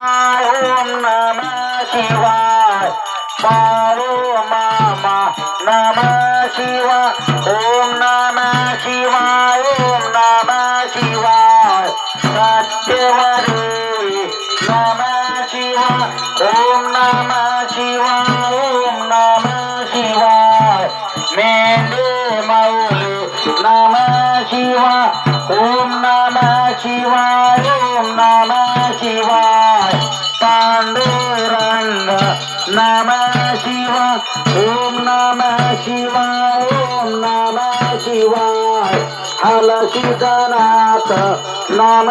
ओम नम शिवाय. बाळू मामा नम शिवाय ओम नम शिवाय ओम नम शिवाय सत्यवरी नम शिवाय ओम नम शिवाय ओम नम शिवाय मेंढे माऊली नम शिवाय ओम नम शिवाय नम शिवाय ओम नम शिवाय ओम नम शिवाय हलशिदनाथ नम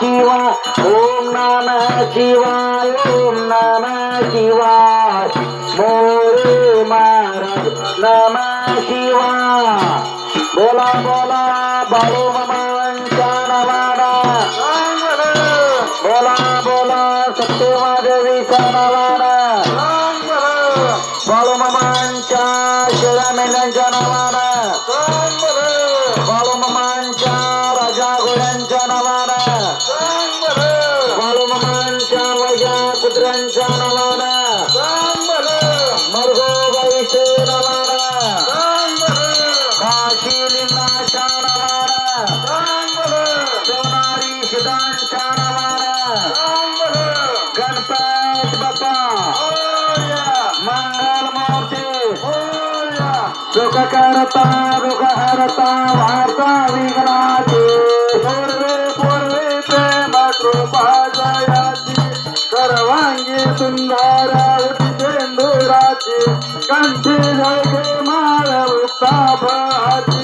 शिवाय ओम नम शिवाय ओम नम शिवाय मोरे महाराज नम शिवाय बोला बोला बरोबर करता दुःख हरता वार्ता विघ्नाची पूर्वे पूर्वे प्रेम कृपा जयाची सर्वांगी सुंदर उदितेंदुराची कंठी जगे माळ वृत्ताभाची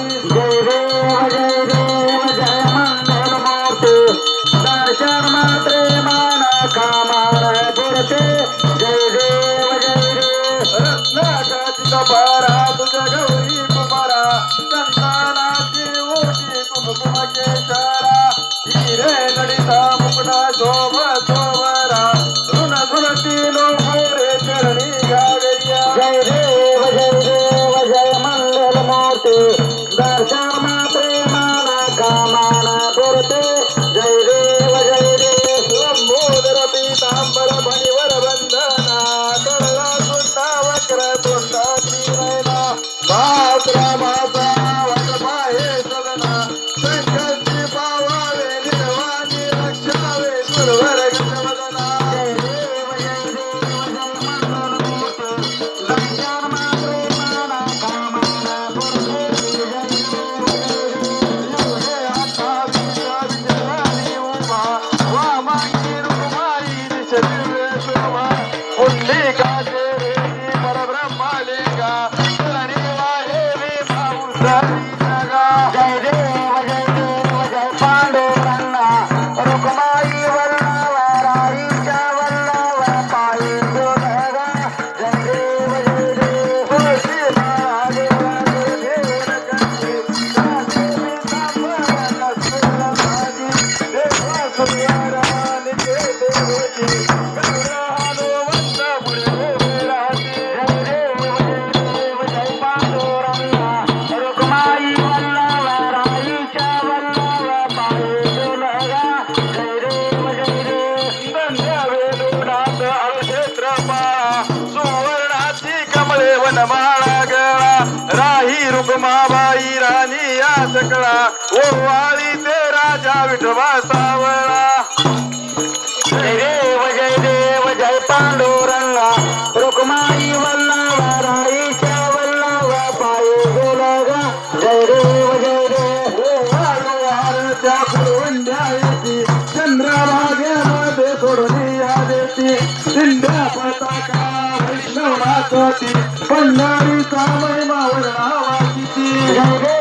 या सकळा ओवाळी ते राजा विठोबा सावळा. जय देव जय देव जय पांडुरंगा. रुक्माई वल्लवा राईच्या वल्लवा पायी गोलगा. जय देव जय देव त्या कुरवंड्या येती. चंद्रभागेमध्ये सोडली या देती. शिंद्या पताका वैष्णवाची पंढरी सावय मावळा वाचिती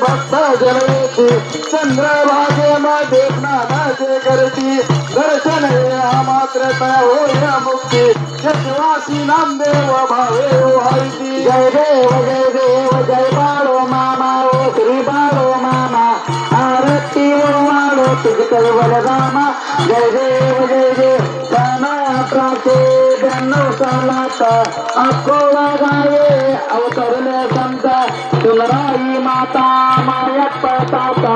भक्त जलवेची चंद्रभागेमध्ये स्नानाचे करती, दर्शन या मात्र होय मुक्ती, यशवासी नामदेव भावे व्हायती जय देव जय देव, जय बाळो मामा, ओ श्री बाळो मामा, आरती ओ माळो तुझ कळवल रामा जय देव जय देव प्राचे ब्याण्णव सालात नाथ अकोला गावे अवतरले संत। तुलराई माता मायप्प ताता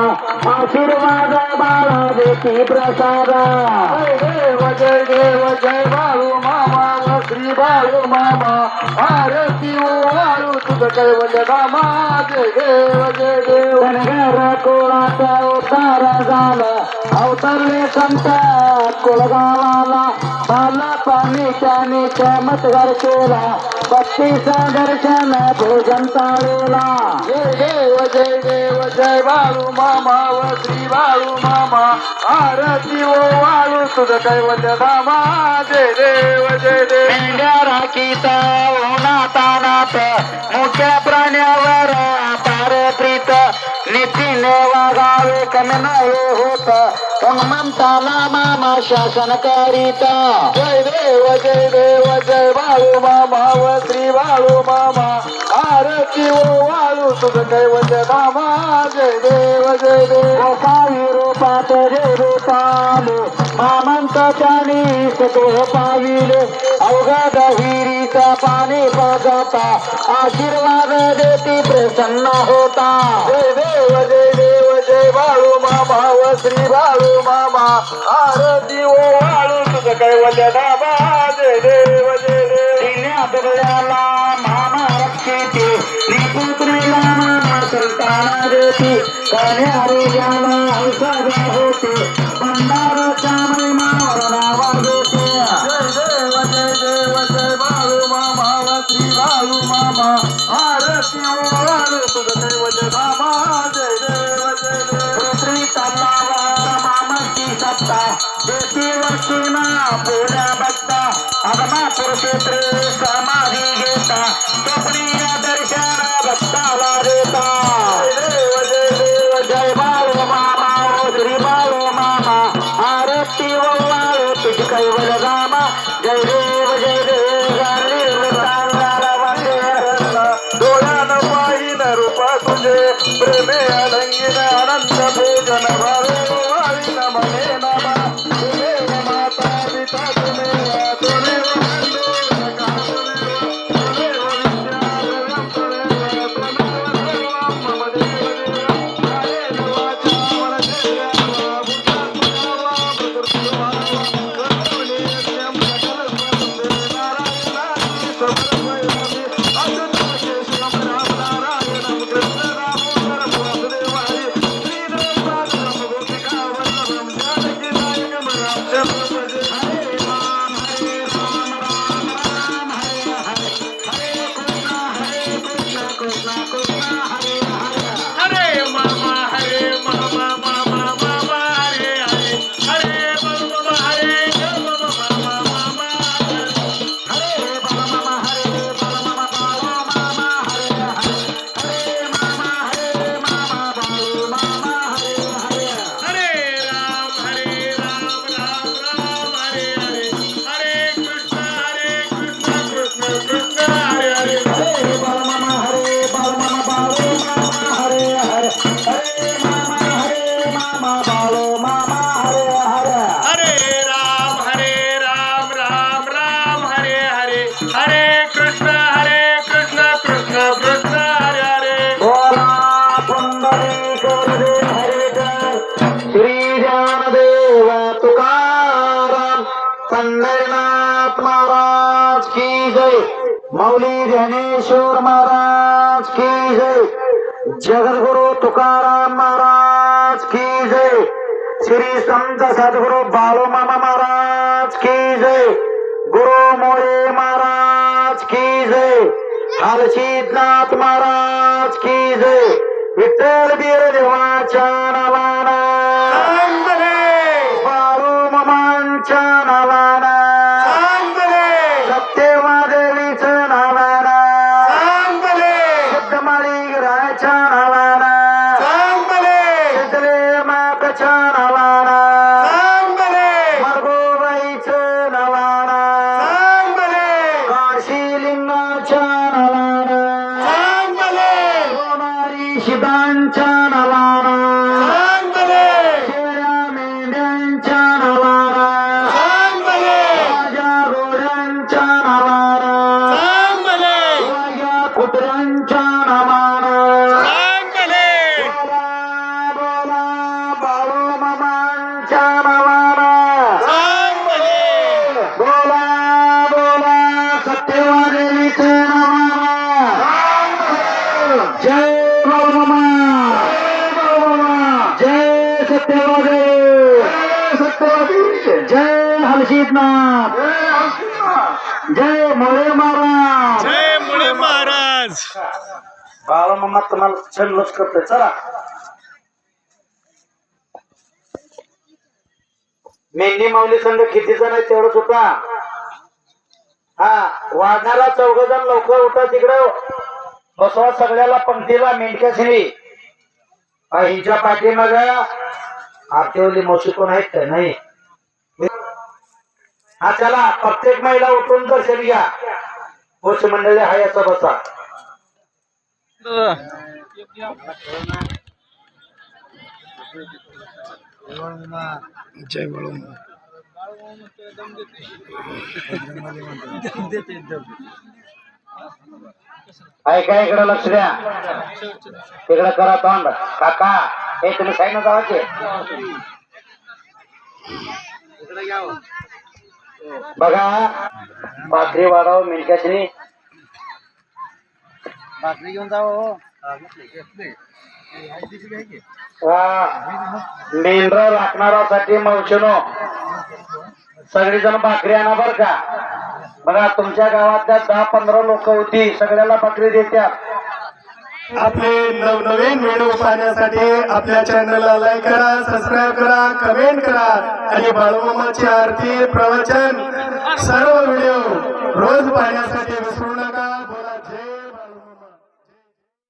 आशीर्वाद बाळा देती प्रसाद. जय देव जय देव जय बाळू मामा श्री बाळू मामा आरती वाळू कैवल्य धामा जय देव जय देव धनगर झाला? अवतरले संत कुलगावाला मला पाणीच्या चमत्कार केला भक्तीचं दर्शन भोजन ताळेला जय देव जय देव जय बाळू मामा व श्री बाळू मामा. आरती ओ वाळू तुझ कैवल्य धामा. जय देव जय देव मेंढ्या राखीता नात मोठ्या प्राण्यावर पार प्रीत. नीतीने वागावे कमी नाही होत. हनुमंताला मामा शासन करीता. जय देव जय देव जय बाळू मामा व श्री बाळू मामा. आरती ओ तुझ कैवल्य धामा जय देव जय देव. काही रूपात जय रूपाले मामंताच्या देह पाविले. अवघड हिरीचा पाणी बघता आशीर्वाद देती प्रसन्न होता. जय देव जय देव जय बाळू मामा व श्री बाळू मामा. आरती ओ वाळू तुझ कैवल्य जय देव जय देव. पुऱ्या बघता. अगमा पुरुषेत्रे समाधी घेता. वाळू तुझ कैवल रामा जय देव जय देव गांधीव तांगाला वाटेला डोळ्यानं पाहिन रूप after की जय। जगद्गुरु तुकाराम महाराज की जय। श्री संत सद्गुरु बाळूमामा महाराज की जय। गुरु मोरे महाराज की जय। हलशीतनाथ महाराज की जय। विठ्ठल बीर देवाच्या नावाना। बाळू मामांच्या नावाना। খিদান চানালা बाळामामा तुम्हाला छंदच करतोय चला. मेंढी माऊली संघ किती जण आहे तेवढंच होता? हा वाढणारा चौघ जण लवकर उठा तिकडं. बसवा सगळ्याला पंक्तीला मेंढक्या मेंढक्याशी हिच्या पाठीमाग आरतीवली मोशी कोण आहेत का? नाही. हा चला प्रत्येक महिला उठून दर्शन घ्या. पुरुष मंडळी हा याचा बसा. जय बाळू ऐका इकडे लक्ष द्या. तिकडे करा तोंड. काका हे तुम्ही साईड जावाचे बघा भाकरी वाढाव मिळक्याची भाकरी घेऊन जावं मेंढर राखणारासाठी मौशनो सगळी जण भाकरी आणा बर का. बघा तुमच्या गावातल्या दहा पंधरा लोक होती सगळ्याला भाकरी देत्या आपले नवनवीन व्हिडिओ पाहण्यासाठी आपल्या चॅनलला लाईक करा सबस्क्राईब करा कमेंट करा आणि बाळूमामाची आरती प्रवचन. सर्व व्हिडिओ रोज पाहण्यासाठी विसरू नका.